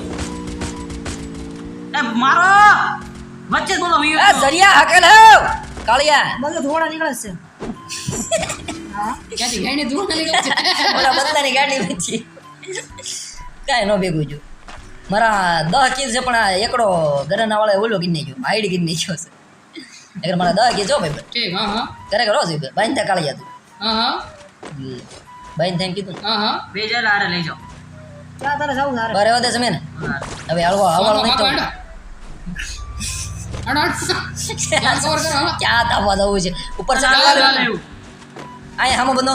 [SPEAKER 2] એ મારો! વચ્ચે જ બોલો
[SPEAKER 1] એ
[SPEAKER 2] વિયો
[SPEAKER 1] સરિયા હાકેલ કાળિયા.
[SPEAKER 3] બધું ધોળા નીકળે છે હા.
[SPEAKER 4] ક્યાંથી? ગાઈને દૂર ના છે
[SPEAKER 1] ઓલા બદલાની ગાડી વેચી કાંઈ ન ભેગું છું મારા દહ કિલ છે પણ આ એકડો ઘરના વાળા ઓલો કિન ગયો આઈડી કિન ગયો છે. એટલે મારા દહ કિલ જો ભાઈ
[SPEAKER 4] ઠીક હા હા.
[SPEAKER 1] કરે કરો છે બાઈન ત્યાં કાળિયા તું.
[SPEAKER 4] હા હા.
[SPEAKER 1] બાઈન થઈને કીધું
[SPEAKER 4] હા હા.
[SPEAKER 2] બે જણ હારે લઈ જાઓ.
[SPEAKER 3] ક્યાં તારે જવું તારે
[SPEAKER 1] બરે વધે છે હવે હળવા હવાળો નહીં તો.
[SPEAKER 4] હાડો. હાડો. ધ્યાન કવર કરો હા
[SPEAKER 1] ક્યાં તાપવા જવું છે? ઉપર છે
[SPEAKER 2] હાલ, હાલ, હાલ, એવું.
[SPEAKER 1] અહીંયા હામો બંધો.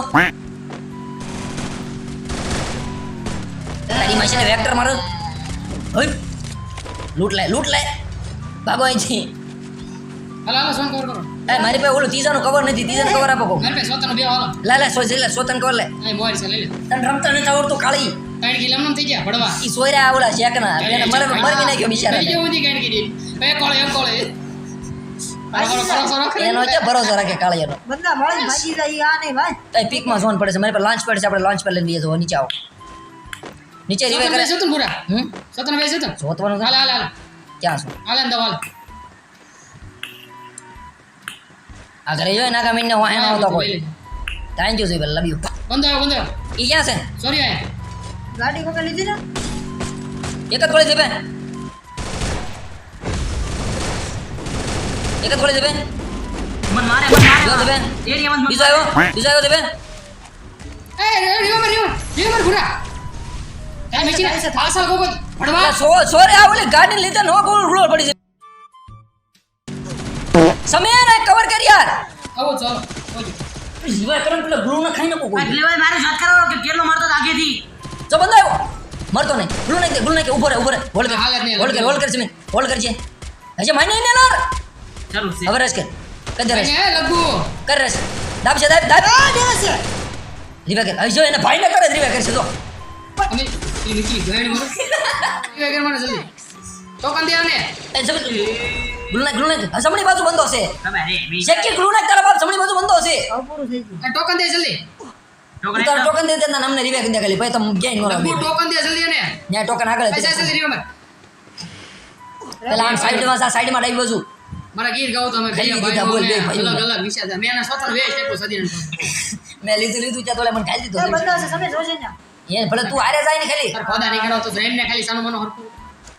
[SPEAKER 1] તારી મશીને વેક્ટર મારો. હોય લૂંટ લાય લૂંટ લાય. ભાગો અહીંથી.
[SPEAKER 4] હાલો હાલો સોન કવર કરો.
[SPEAKER 1] એ મારી પાસે ઓલું તીજાનું કવર નથી ત્રીજાનું કવર આપો. કહું
[SPEAKER 4] મારે પાસે સોતનો બે હાલો
[SPEAKER 1] લા લા સોય લે સોતન કવર લે
[SPEAKER 4] અહીં મોબાઈલ છે લઈ લે.
[SPEAKER 1] તને રમતા નથી આવડતું કાળી.
[SPEAKER 4] ત્રણ કે એમ થઈ ગયા ભડવા.
[SPEAKER 1] ઈ સોયરા આવડા શેકના એને મર મરવી નાખ્યો
[SPEAKER 4] થઈ
[SPEAKER 1] બિચારા
[SPEAKER 4] ગયો હતી કારણ કે બે કોળે એક કોળે.
[SPEAKER 1] એનો ક્યાં ભરોસો રાખે કાળિયાનો.
[SPEAKER 3] બધા મળે ભાગી જાય આ નહીં ભાઈ.
[SPEAKER 1] તો પીકમાં ઝોન પડે છે મારી લોન્ચ પડે છે આપણે લોન્ચ પર લઈને તો નીચે આવો. નીચે રીવે કરે.
[SPEAKER 4] પૂરા.
[SPEAKER 1] હમ?
[SPEAKER 4] સોતન
[SPEAKER 1] જોતવાનું છે?
[SPEAKER 4] હાલ હાલ હાલ.
[SPEAKER 1] ક્યાં છું?
[SPEAKER 4] હાલ અંદર હાલ.
[SPEAKER 1] આ ઘરે જોઈ નાકા વાહે આવતો કોઈ. થેન્ક યુ જીબલ લવ યુ
[SPEAKER 4] બંધ આવ્યો
[SPEAKER 1] ઈ ક્યાં છે?
[SPEAKER 4] સોરી આય.
[SPEAKER 3] ગાડી કોકે લીધી ને
[SPEAKER 1] એક જ ગોળી જીબે એક જ ગોળી જીબે
[SPEAKER 2] મન મારે મન મારે
[SPEAKER 1] જો જીબે
[SPEAKER 2] એરિયામાં મન
[SPEAKER 1] બીજો આવ્યો બીજો આવ્યો જીબે
[SPEAKER 4] એ રીવર રીવર મર પૂરા એ મેચી પાછળ ગોગો ભડવા
[SPEAKER 1] સો સો રે આ ઓલી ગાડી લીધે નો ગોળ રૂળ પડી છે સમય ને કવર કર યાર
[SPEAKER 4] આવો ચાલો
[SPEAKER 1] જીવા કરમ પેલા ગ્લુ ના ખાઈ
[SPEAKER 2] આ
[SPEAKER 1] કોઈ
[SPEAKER 2] delivery મારે શોધ કરો કે કેટલો મારતો આગેથી
[SPEAKER 1] જો બંધ આવ્યો મરતો નહીં. ગ્લુ નાખી ગ્લુ નાખી ઊભો રહે ઊભો રહે. હોલ્ડ કર.
[SPEAKER 4] હાલે
[SPEAKER 1] હોલ્ડ કર હોલ્ડ કર જમીન હોલ્ડ કરજે. હજે માની ને લાર
[SPEAKER 2] ચાલુ છે.
[SPEAKER 1] હવે રસ કર. કદર રસ
[SPEAKER 4] લગુ
[SPEAKER 1] કર રસ દાબ છે દાબ દાબ.
[SPEAKER 3] આ દેવા છે.
[SPEAKER 1] રીવા કર. હવે એને ભાઈ ના કરે રીવા કરશે તો
[SPEAKER 4] અમે એ નીકળી ગઈ મને એ કર મને જલ્દી. ટોકન દે આને.
[SPEAKER 1] એ જમીન ગ્લુ નાખ ગ્લુ નાખ. સમણી બાજુ બંધો છે
[SPEAKER 2] તમે રે
[SPEAKER 1] શેકી ગ્લુ નાખ તારા બાપ સમણી બાજુ બંધો છે
[SPEAKER 3] હવે થઈ ગયું.
[SPEAKER 4] ટોકન દે જલ્દી.
[SPEAKER 1] તું તારા ટોકન દે દે ના અમને રીવા કરી દે ખાલી ભાઈ તમે ગેંગ નો
[SPEAKER 4] લગુ
[SPEAKER 1] લાવી
[SPEAKER 4] ટોકન દે જલ્દી ને
[SPEAKER 1] ત્યાં ટોકન આગળ
[SPEAKER 4] પૈસા. જલ્દી રીવર
[SPEAKER 1] પેલા આમ સાઈડમાં સાઈડમાં ડાઈ બાજુ
[SPEAKER 4] મારા ગીત ગાવ તમે
[SPEAKER 1] ખાલી
[SPEAKER 4] ભાઈ
[SPEAKER 1] બોલ, બે
[SPEAKER 4] ભાઈ. અલગ અલગ વિષય છે. મેં સ્વતંત્ર વેશ આપ્યો સદીને
[SPEAKER 1] મેં લીધું લીધું ચા તોલે મને ખાઈ દીધો
[SPEAKER 3] બંધા છે. તમે જોશે ને.
[SPEAKER 1] એ ભલે તું આરે જાય ને ખાલી.
[SPEAKER 4] તાર ખોદા નીકળો તો ફ્રેન્ડ ને ખાલી સાનું મનો હરકું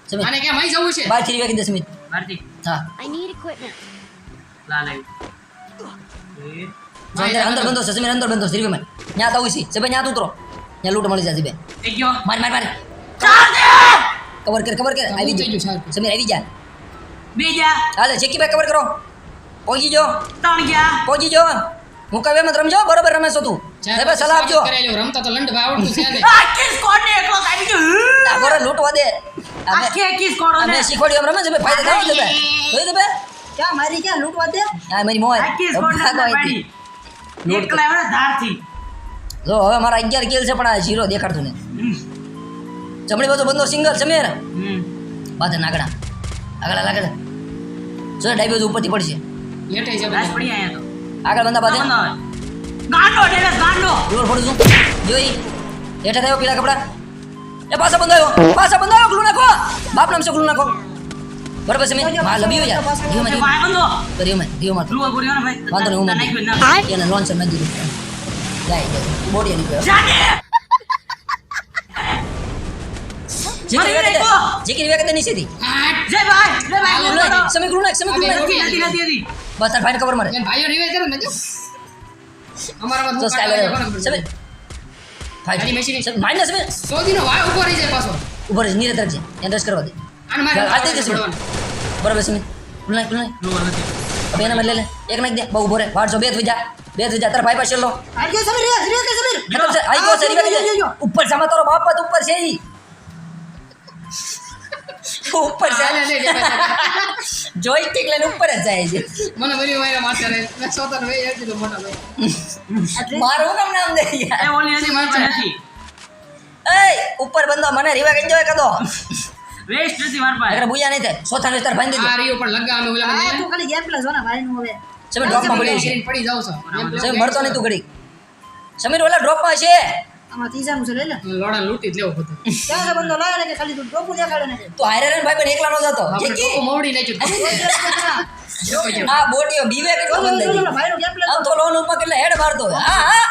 [SPEAKER 1] સમય.
[SPEAKER 4] આને કેમ અહીં જવું છે?
[SPEAKER 1] બારથી રીવા દસ મિનિટ
[SPEAKER 2] ભારતી
[SPEAKER 1] હા.
[SPEAKER 5] I need equipment.
[SPEAKER 2] લાલ આવ્યું એ,
[SPEAKER 1] જો અંદર બંધો છે સમીર અંદર બંધો છે. રીવા માં ત્યાં તો ઉસી સબે ન્યા ઉતરો. ન્યા લૂટ મળી જાય બે
[SPEAKER 2] થઈ ગયો.
[SPEAKER 1] માર માર માર. કવર કર કવર કર. આવી
[SPEAKER 4] સાહેબ
[SPEAKER 1] સમીર આવી જા.
[SPEAKER 2] બીજા
[SPEAKER 1] હાલે જેકીભાઈ કવર કરો. પહોંચી જો
[SPEAKER 2] ત્રણ ગયા.
[SPEAKER 1] પહોંચી જો હું કવે મત રમજો બરોબર રમે છો તું સાહેબ સલાહ આપજો.
[SPEAKER 4] કરેલો રમતા તો લંડ ભાઈ આવડતું છે ને.
[SPEAKER 2] આખી સ્કોડ ને એકલો આવી ગયો.
[SPEAKER 1] આ ગોરે લૂટવા દે.
[SPEAKER 2] આખી આખી સ્કોડ
[SPEAKER 1] ને. શીખવાડ્યું એમ રમે છે ફાયદો થાય છે ભાઈ. જોઈ દે બે
[SPEAKER 3] ક્યાં મારી ક્યાં? લૂટવા દે?
[SPEAKER 1] આ મારી મોય.
[SPEAKER 2] આખી સ્કોડ ને ધારથી.
[SPEAKER 1] જો હવે મારા અગિયાર કિલ છે પણ આ ઝીરો દેખાડતું ને જમણી બાજુ બંદો સિંગલ છે
[SPEAKER 2] હમ.
[SPEAKER 1] બાદ નાગડા. આગળ આગળ. જો ડાબી બાજુ ઉપરથી પડશે.
[SPEAKER 4] લેટે છે
[SPEAKER 2] રાસ પડી આયા તો.
[SPEAKER 1] આગળ બંદા બાદ.
[SPEAKER 2] ગાંડો ડેરેસ ગાંડો.
[SPEAKER 1] જોર ફોડું છું. જોઈ. હેઠા થયો પીલા કપડા. એ પાછા બંધાયો પાછા બંધાયો ગ્લુ નાખો. બાપ નામ છે ગ્લુ નાખો. બરાબર છે મેં હા લબ્યું યાર જીવ
[SPEAKER 2] એ
[SPEAKER 1] માં
[SPEAKER 2] વાય બંધો
[SPEAKER 1] જીવમાં જીવમાં
[SPEAKER 2] ધ્રુવ બોલ્યો ને ભાઈ
[SPEAKER 1] વાંધો નહીં હું
[SPEAKER 2] તને
[SPEAKER 1] નાખી
[SPEAKER 2] નાખ્યું ના
[SPEAKER 1] એને લોન્ચ નાખી દીધું જાય જાય બોડી નીકળ્યો
[SPEAKER 2] જાને
[SPEAKER 1] જીકી
[SPEAKER 2] મારી
[SPEAKER 1] વેગતે
[SPEAKER 2] નાખો.
[SPEAKER 1] જીકી વેગતે નીચેથી
[SPEAKER 4] આઠ
[SPEAKER 2] જય ભાઈ જય ભાઈ
[SPEAKER 1] ગ્લુ
[SPEAKER 2] બોલો.
[SPEAKER 1] નાખ સમી ગ્લુ નાખ સમી ગ્લુ નાખ
[SPEAKER 4] ઓકે,
[SPEAKER 2] નથી નથી હતી
[SPEAKER 1] બસ તાર ફાઈન કવર મારે
[SPEAKER 4] બેન ભાઈઓ રિવાઇઝ કરે ને જો અમારામાં
[SPEAKER 1] તો
[SPEAKER 4] હું
[SPEAKER 1] સ્ટાઈલ
[SPEAKER 4] કાઢવા
[SPEAKER 1] સમી
[SPEAKER 4] જવાનું.
[SPEAKER 1] ફાઈન
[SPEAKER 4] ગાડી મશીન.
[SPEAKER 1] સમી માઇનસ સમી
[SPEAKER 4] સોદીનો વાય ઊભો રહી જાય પાછો
[SPEAKER 1] ઉપર નીરજ રાખજે એને રસ કરવા દે
[SPEAKER 4] આને મારે
[SPEAKER 1] હાલ દઈ બરાબર સમી ગ્લુ નાખ ગ્લુ નાખ.
[SPEAKER 2] ધ્રુવ નથી.
[SPEAKER 1] હવે એના માં લે. લે એક નાખ દે. બહુ ઊભો રે. વાળસો બે થઈ જા. બે થઈ જા. તારા ભાઈ પાસે લો.
[SPEAKER 3] આઈ ગયો સમીર રે સમીર
[SPEAKER 1] ખતમ છે આઈ ગયો છે
[SPEAKER 3] જો.
[SPEAKER 1] ઉપર સામે તારો બાપ જ ઉપર છે ઈ. ઉપર
[SPEAKER 4] જાય ને જોઈ.
[SPEAKER 1] જોઈસ્ટિક લઈને ઉપર જ જાય છે.
[SPEAKER 4] મને બધી વાય માથે રે. મે સોતર વે એ કીધું મોટા ભાઈ.
[SPEAKER 1] મારું કેમ નામ દે
[SPEAKER 2] એ ઓલી એની મારી પાસે નથી.
[SPEAKER 1] એય ઉપર બંધો મને રીવા કઈ જોય કદો
[SPEAKER 2] વેસ્ટ નથી માર પાસે
[SPEAKER 1] અગર બુયા નહીં થાય. સોથા ને તાર ભાઈ દીધું
[SPEAKER 4] આ રીયો પણ લગા અમે ઓલા મને
[SPEAKER 3] તું ખાલી ગેમ પ્લે જો ને ભાઈ નું હવે.
[SPEAKER 1] સમીર ડ્રોપમાં પડ્યું છે.
[SPEAKER 4] પડી જાવ છો.
[SPEAKER 1] સમીર મરતો નહીં તું ઘડી સમીર ઓલા ડ્રોપમાં છે.
[SPEAKER 3] આમાં ત્રીજાનું છે લઈ લે.
[SPEAKER 4] લોડા લૂટી જ લેવો બધું.
[SPEAKER 3] ક્યાં છે બંદો લાવે ને ખાલી તું ટોપું દેખાડે ને
[SPEAKER 1] તું હારે રે ભાઈ પણ એકલા નો જતો. કે
[SPEAKER 4] કે મોવડી નાખ્યું
[SPEAKER 1] આ બોટીઓ બીવે કેટલો બંધ થઈ
[SPEAKER 3] ભાઈ નું ગેમ પ્લે
[SPEAKER 1] આમ તો લોન ઉપર કેટલા હેડ મારતો હા હા.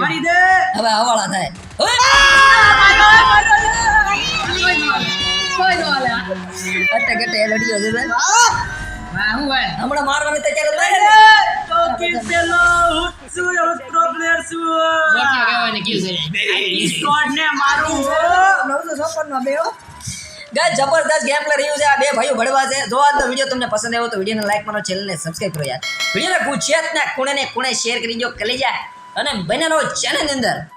[SPEAKER 2] મારી દે.
[SPEAKER 1] હવે હવાળા થાય! અટે ગટે એ છે બેન.
[SPEAKER 4] હા હું ભાઈ
[SPEAKER 1] હમણાં મારવાની તૈયારી જ
[SPEAKER 2] તો કે પેલો ઉત્સુ ઉત્તરો પ્લેયર છું
[SPEAKER 4] ગોટિયો કહેવાય કીધું છે
[SPEAKER 2] સ્કોડ ને મારું.
[SPEAKER 3] નવસો છપ્પનમાં
[SPEAKER 1] ગાય જબરદસ્ત ગેમ પ્લે રહ્યું છે. આ બે ભાઈઓ ભળવા છે. જો આ વીડિયો તમને પસંદ આવ્યો તો વિડીયોને લાઈક કરો ચેનલને સબસ્ક્રાઈબ કરો યાર. વિડીયોને પૂછ્યા જ ના ખૂણે ને ખૂણે શેર કરી દો કલેજા. અને બન્યા રહો ચેનલની અંદર.